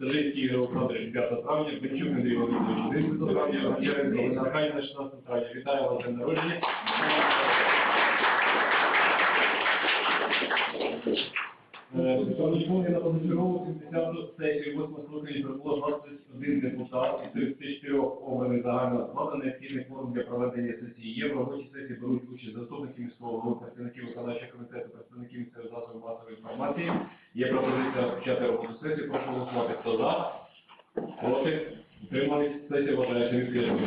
Держинський Ігор Олександрович 5 травня, Пенчук Андрій Володимирович 10 травня, Гончаренко Олена Аркадівна 16 травня. Вітаю вас з днем народження. Е, на позачергову 70 сесію 8 скликання прибуло 21 депутат із 34 обраних загального складу. Необхідний форум для проведення сесії є. В сесії беруть участь заступники міського голови, представники комітету, представники місцевих засобів масової інформації. Є пропозиція розпочати роботу сесії. Прошу голосувати. Хто за? Проти? Утримались? Сесія вважається відкритою.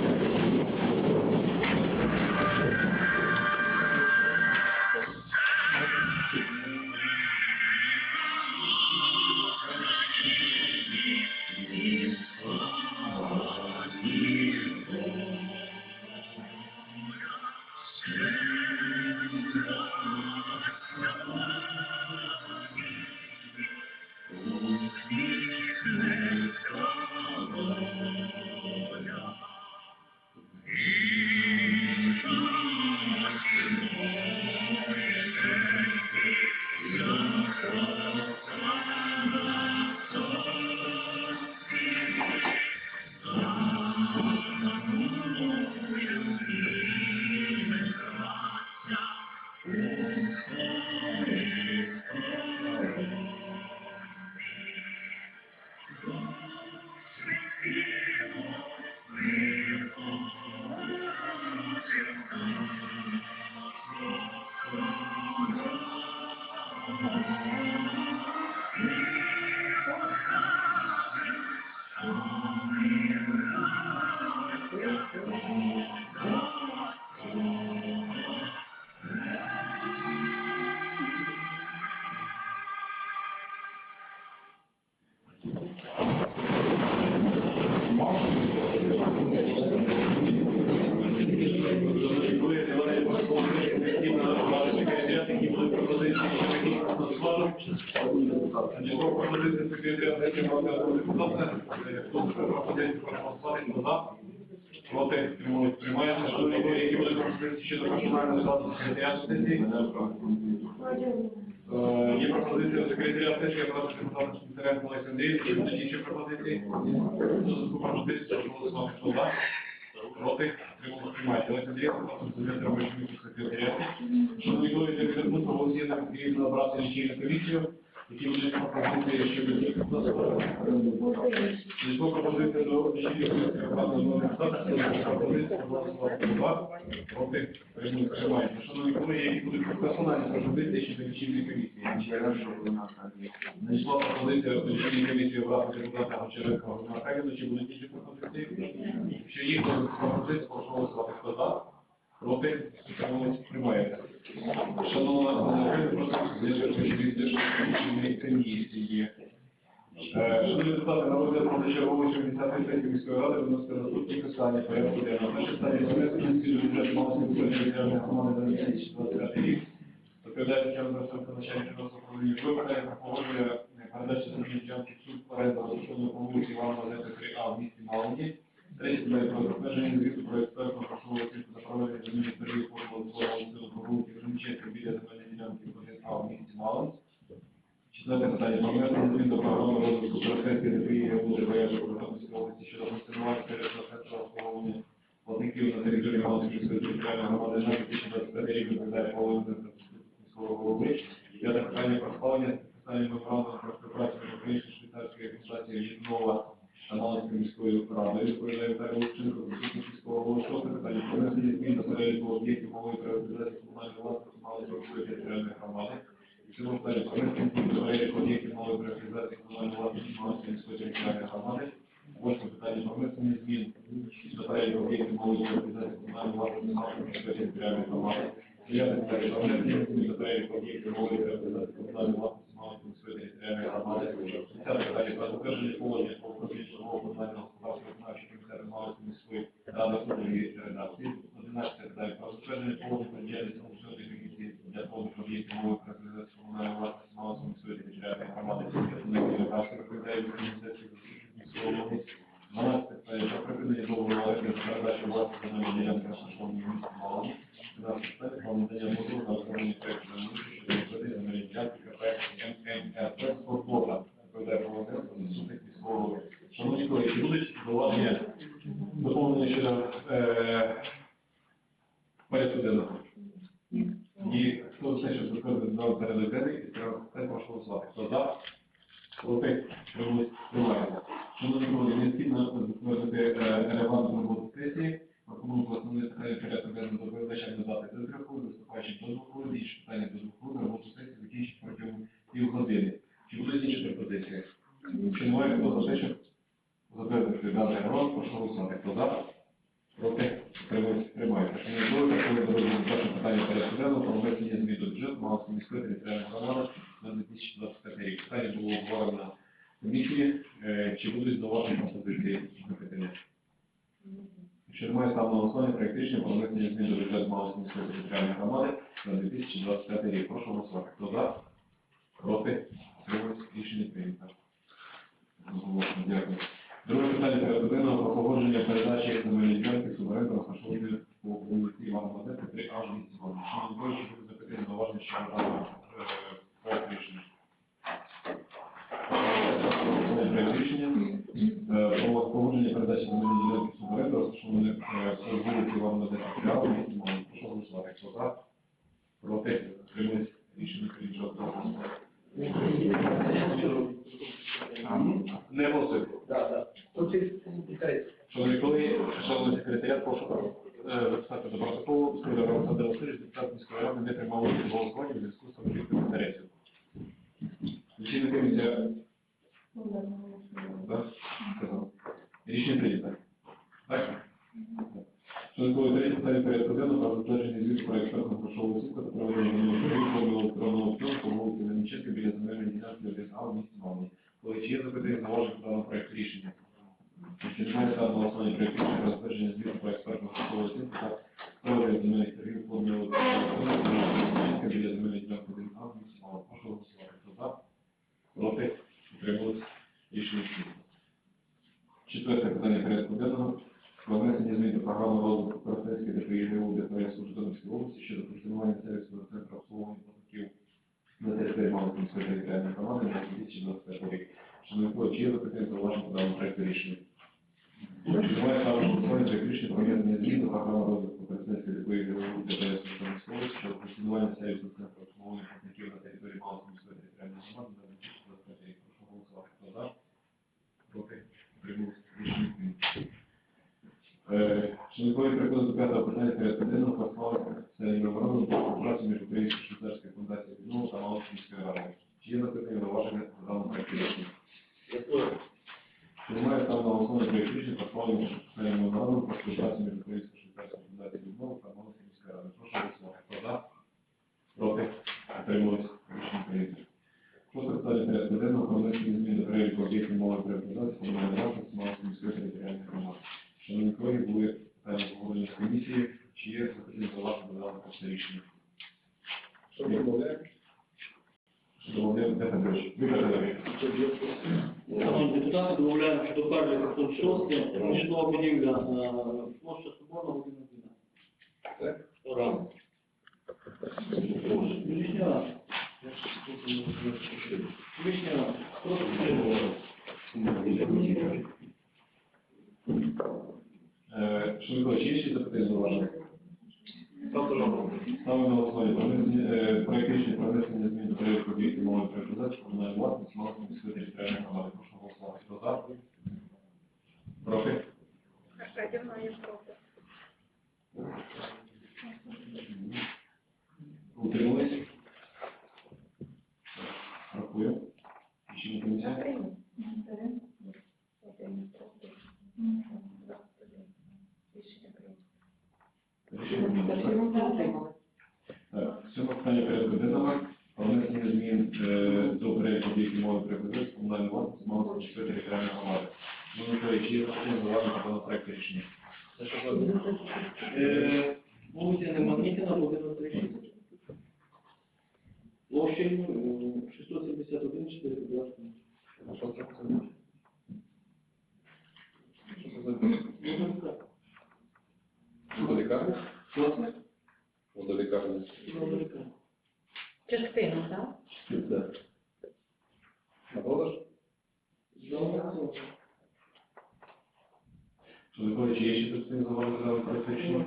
Проти? Тримують. Приймається. Колеги, які секретаря Є пропозиція секретаря сесії, прошу депутата Шпицаренко Олеся Андрійовича. Будуть інші пропозиції? Таку пропозицію, прошу голосувати? Проти? Шановні колеги, для відповідно проголосуємо відповідно обрати лічильну комісію, які будуть пропозиції щодо Надійшла пропозиція до одного депутата, це пропозиція проголосувати за, проти, приймуть, приймається. Шановні колеги, які будуть персональні пропозиції щодо лічильної комісії? Надійшла пропозиція до лічильної комісії обрати депутата Гончаренка Володимира Аркадівна, чи будуть інші пропозиції? Якщо є пропозиція, прошу голосувати. За? Проти? Утримались? Приймається. Шановна Олена, прошу зв'язку лічильної комісії. Е, Шановні депутати, на розгляд позачергової 60 сесії міської ради виносити наступні питання порядку денного. Перше питання про змін до бюджету Малосівської територіальної громади на 2025 рік. Доповідає Тетяна Борисовна, начальник фінансового управління. Про погодження ділянки суд оренду розташованої по вулиці Івана Газети 3А в місті Малині. Третє питання про затвердження звіту про експертну грошову оцінку за проведення земельних торгів формулу свого силу по вулиці Громченка біля земельної ділянки 1А в місті Малинськ. Четверте питання про внесення змін до програми Геологи Вояжу Політовської області щодо функціонування сервісного центру платників на території Галицької територіальної громади на 2025 рік відповідає Володимир міського голови. П'яте питання про схвалення спеціальної меморандуму про співпрацю між Українською швейцарською адміністрацією Житнова та Малинською міською радою. Відповідає Віталій Лученко, заступник міського голови. Шосте питання про внесення змін до переліку об'єктів мової приватизації комунальної власності Малинської територіальної громади. Цілому змін до переліку об'єктів мової приватизації комунальної власності Малинської міської територіальної громади. Восьме питання про внесення змін до переліку об'єктів мової приватизації комунальної власності Малинської міської територіальної громади. Дев'яте питання про змін до переліку об'єктів мової приватизації комунальної власності Малинської міської територіальної громади. Десяте питання про затвердження положення про житлового комунального господарства виконавчого комітету Малинської міської ради у новій редакції. Одинадцяте питання про затвердження положення про діяльність аукціонної комісії для продажу об'єктів мової приватизації комунальної власності Малинської міської територіальної громади. Новій редакції розповідає організації міського голови. Дванадцяте питання про припинення договору оренди за передачу власності земельної ділянки розташованої в місті Малині. Тринадцяте питання про надання дозволу на розроблення проекту землі щодо відведення земельної ділянки КП ММРП «Свобода». Відповідає Володимир, заступник міського Шановні колеги, чи будуть зауваження доповнення щодо е, порядку денного? І хто за те, щоб заходити до порядок денний, це прошу голосувати. Хто за? Проти? Тримались? Тримається. Шановні колеги, необхідно затвердити е, регламент роботи сесії. Пропоную основне питання порядку денного доповідача надати до трьох хвилин, виступаючи до двох хвилин, інші питання до двох хвилин, роботу сесії закінчить протягом півгодини. Чи будуть інші пропозиції? Чи немає хто за те, щоб затвердити даний регламент, прошу голосувати. Хто за? Проти? Тримаюсь? Тримається. Шановні колеги, коли дорожньо перше питання порядку денного про внесення змін до бюджету Малської міської територіальної громади на 2025 рік. Питання було обговорено комісії. Е, Чи будуть зауважені пропозиції на питання? Якщо немає ставлено голосування рішення про внесення змін до бюджету Малської міської територіальної громади на 2025 рік. Прошу голосувати. Хто за? Проти? Тримаюсь? Рішення прийнято. Дякую. Друге питання порядку денного про погодження передачі земельної ділянки суборенду розташованої по вулиці Івана Мазепи 3 аж місті Горні. Шановні колеги, щоб запитати зауваження щодо даного е, проекту рішення. Це проект рішення е, про погодження передачі земельної ділянки суборенду розташованої е, по вулиці Івана Мазепи 3 аж місті Горні. Прошу голосувати. Хто за? Проти? Тримались? Рішення прийнято. Не голосуємо. Шановні колеги, шановний секретаріат, прошу записати до протоколу Скоро Олександр Васильович, депутат міської ради, не приймав участь в голосуванні в зв'язку з конфліктом інтересів. Лічильна комісія. Рішення прийнято. Так? Шановні колеги, третє питання порядку денного про затвердження звіту про експертну грошову оцінку та проведення моніторингу формулу електронного аукціону по вулиці Леміченка біля земельної ділянки ОДСА в місті Малні. Колеги, чи є запитання зауваження по проекту рішення? Ставлено на голосування проєкту рішення про звіту про експертну грошову оцінку та проведення земельних торгів електронного біля земельної ділянки ОДСА в місті Малні. Прошу голосувати. Хто за? Проти? Утримались? Рішення прийнято. Четверте питання порядку денного. Про внесення змін до програми розвитку Коростенської ДПІГУ ДПС у Житомирській області щодо функціонування сервісного центру обслуговування платників на території Малої територіальної громади на 2025 рік. Шановні колеги, чи є запитання зауваження по даному проекту рішення? Чи немає ставлено на голосування проект рішення про внесення змін до програми розвитку Коростенської ДПІГУ ДПС у Житомирській області щодо функціонування сервісного центру обслуговування платників на території Малої міської територіальної громади на 2025 рік. Прошу голосувати. Хто за? Проти? Утримались? Рішення прийнято. Е, Шановні колеги, переходимо до п'ятого питання порядку денного про склад серії меморандуму про співпрацю між Українською швейцарською фундацією віднову та Малинською міською радою. Чи є запитання за даному проекту рішення? Немає там на проєкт рішення про склад серії меморандуму про співпрацю між Українською швейцарською фундацією віднову та Малинською міською радою? Прошу голосувати. Хто за? Проти? Утримались? Рішення прийнято. Шосте питання порядку денного про внесення змін до переліку об'єктів малої приватизації комунальної Малинської міської територіальної громади. Шановні колеги, були питання обговорення з комісії, чи є запитання за ваше додатку це рішення? Що ми домовляємо? Домовляємо, де Петрович? Ви Петрович. Шановні депутати, домовляємо, що до першого 506 житлова будівля площа Соборна 1 Так? Рано. Лишня раз. Лишня раз. Підтримувати. Е, Шановні чи є ще запитання за ваше? Ставте на голосування. Ставимо на про внесення, е, проект рішення про внесення змін до переліку об'єктів малої приватизації комунальної власності Малинської міської територіальної громади. Прошу голосувати. Хто за? Проти? Аркадівна є проти. Утримались? Рахую. Рішення комісії? Прийняв. Один проти. Два проти. Рішення прийнято. Рішення прийнято. Так, сьоме питання порядку денного. Про внесення змін е, до переліку об'єктів мови приватизації комунальної власності Малинської міської територіальної громади. Є запитання зауваження по рішення? Це що за? Е, Вулиця Немагнітіна, 136. Площею е, 671 4 квадратних що це за річ? Ну, так. Водолікарня? Що це? Водолікарня. Так? На продаж? Здавалося. Шановні є ще частини зауваження?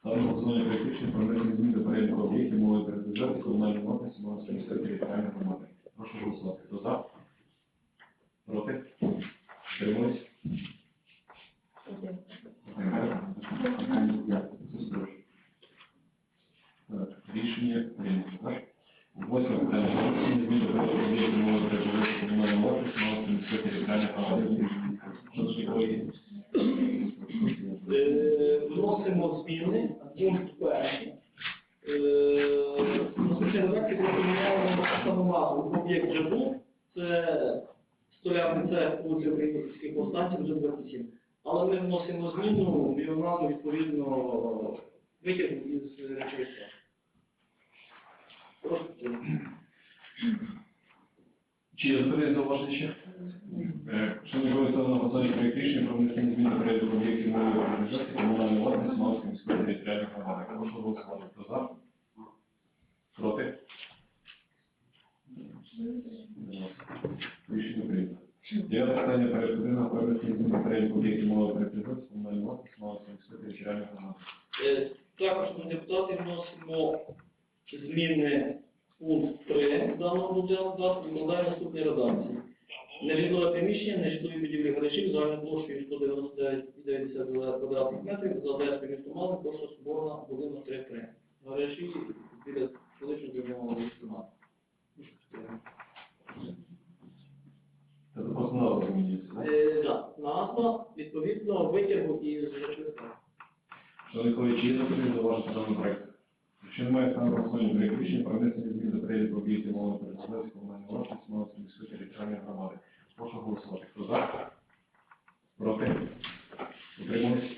Ставлю на голосування рішення про внесення змін до переліку об'єктів мови передбюджету комунальної власності Малинської міської територіальної громади. Прошу голосувати. Хто за? Проти? Утримались? Один. Рішення прийнято? Восьме питання. Внесення змін до переліку об'єктів мови передбюджету комунальної власності Малинської міської територіальної громади. Шановні колеги, Е, Вносимо зміни, пункт перший. Е, Наступний редакції саму назву. Об'єкт вже був, це столярний цех вулиця Українських повстанців, вже 27. Але ми вносимо зміну, біоназву відповідно витягу із речовища. Прошу підтримати. Чи є запитання зауваження ще? Е, Шановні ставлю на рішення про внесення змін до переліку об'єктів мови організації комунальної власності Малинської міської територіальної громади. Прошу голосувати. Хто за? Проти? Рішення прийнято. Дев'яте питання порядку денного про внесення змін до переліку об'єктів мови організації комунальної власності Малинської міської територіальної громади. Е, Також ми депутати вносимо зміни пункт 3 даного будинку і вкладає наступні редакції. Нежитлове приміщення, нежитлові будівлі гаражів загальною площею 199,9 квадратних метрів за адресою місто Малин, площа Соборна, будинок 3-3. Гаражі біля колишнього зернового міста Це просто назва змінюється, так? Е, Так, назва відповідно витягу із речовика. Шановні колеги, чи є запитання зауваження по даному проекту? Якщо немає стану проект рішення про внесення змін до переліку об'єктів мови передбачення комунальної власності Малинської міської територіальної громади. Прошу голосувати. Хто за? Проти? Утримались?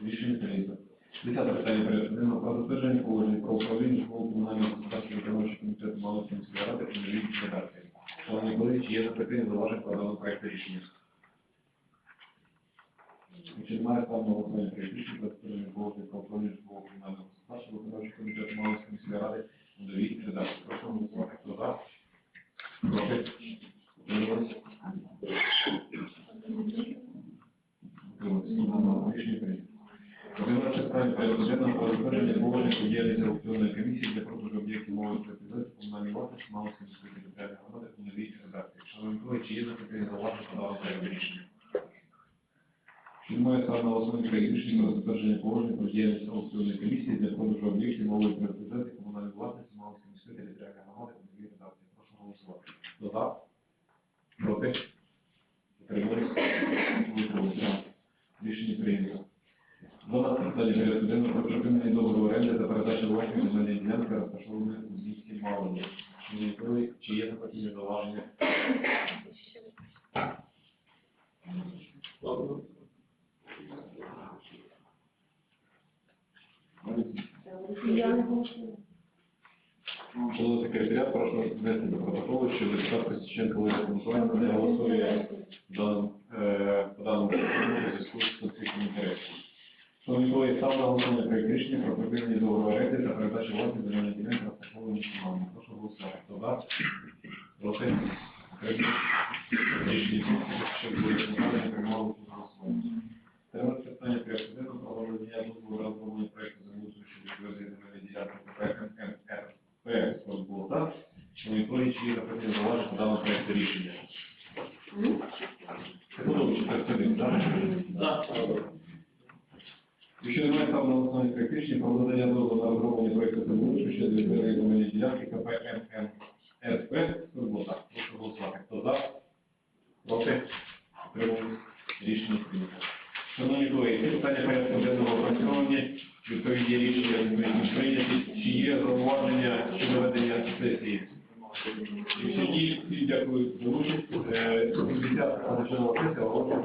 Рішення прийнято. Десяте питання порядку денного про затвердження положень про управління житлового комунального господарства виконавчого комітету Малинської міської ради у новій редакції. Шановні колеги, чи є запитання зауваження по даному проекту рішення? Якщо немає стану голосування проект рішення про затвердження положень про управління житлового комунального господарства виконавчого комітету Малинської міської ради у новій редакції. Прошу голосувати. Хто за? Питання порядку денного про положень про діяльність аукціонної комісії для продажу об'єктів мови приватизації комунальної власності Малинської міської територіальної громади у новій редакції. Шановні колеги, чи є запитання даному проекту рішення? Про затвердження положень про комісії для продажу об'єктів мови приватизації комунальної власності Малинської міської територіальної громади у новій редакції? Прошу голосувати. Хто за? Проти? Утримались? Утримались. Рішення прийнято. Питання порядку денного про припинення договору оренди та передачу власної земельної ділянки, розташованої у місті Малині. Чи є запитання зауваження? Я не голосую. Шановний секретаріат, прошу внести до протоколу, що депутат Костюченко Олег Миколаївна не голосує дан- е, по даному питанню у зв'язку з конфліктом інтересів. Шановні колеги, став на голосування проект рішення про припинення договору оренди та передачу власної земельної ділянки розташованої в місті Прошу голосувати. Хто за? Проти? Рішення що буде складання приймало у голосування. Тема питання порядку денного про надання дозволу розроблення проекту землеустрою щодо відведення земельної ділянки ПП МНРП «Спортболта». Шановні колеги, чи є запитання зауваження по даному проєкту рішення? Це подобається, так, це так? Так. Якщо немає там на основі проект про надання дозволу на розроблення проекту землеустрою щодо відведення земельної ділянки КП дякую за участь. Е, 70 починала сесія, оголошую.